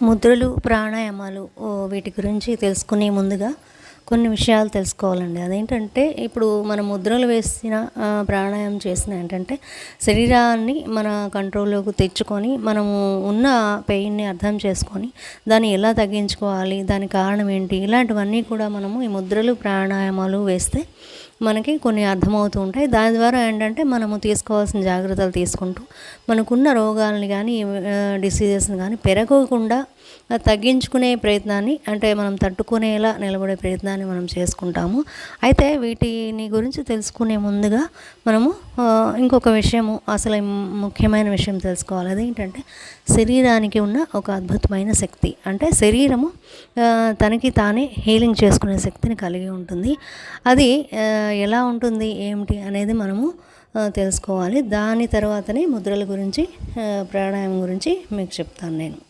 ముద్రలు ప్రాణాయామాలు వీటి గురించి తెలుసుకునే ముందుగా కొన్ని విషయాలు తెలుసుకోవాలండి. అదేంటంటే ఇప్పుడు మనం ముద్రలు వేసిన ప్రాణాయామం చేసిన ఏంటంటే శరీరాన్ని మన కంట్రోల్లోకి తెచ్చుకొని మనము ఉన్న పెయిన్ని అర్థం చేసుకొని దాన్ని ఎలా తగ్గించుకోవాలి దాని కారణం ఏంటి ఇలాంటివన్నీ కూడా మనము ఈ ముద్రలు ప్రాణాయామాలు వేస్తే మనకి కొన్ని అర్థమవుతూ ఉంటాయి. దాని ద్వారా ఏంటంటే మనము తీసుకోవాల్సిన జాగ్రత్తలు తీసుకుంటూ మనకున్న రోగాలని కానీ డిసీజెస్ని కానీ పెరగకుండా తగ్గించుకునే ప్రయత్నాన్ని అంటే మనం తట్టుకునేలా నిలబడే ప్రయత్నాన్ని మనం చేసుకుంటాము. అయితే వీటిని గురించి తెలుసుకునే ముందుగా మనము ఇంకొక విషయము అసలు ముఖ్యమైన విషయం తెలుసుకోవాలి. అదేంటంటే శరీరానికి ఉన్న ఒక అద్భుతమైన శక్తి. అంటే శరీరము తనకి తానే హీలింగ్ చేసుకునే శక్తిని కలిగి ఉంటుంది. అది ఎలా ఉంటుంది ఏమిటి అనేది మనము తెలుసుకోవాలి. దాని తర్వాతనే ముద్రల గురించి ప్రాణాయామం గురించి మీకు చెప్తాను నేను.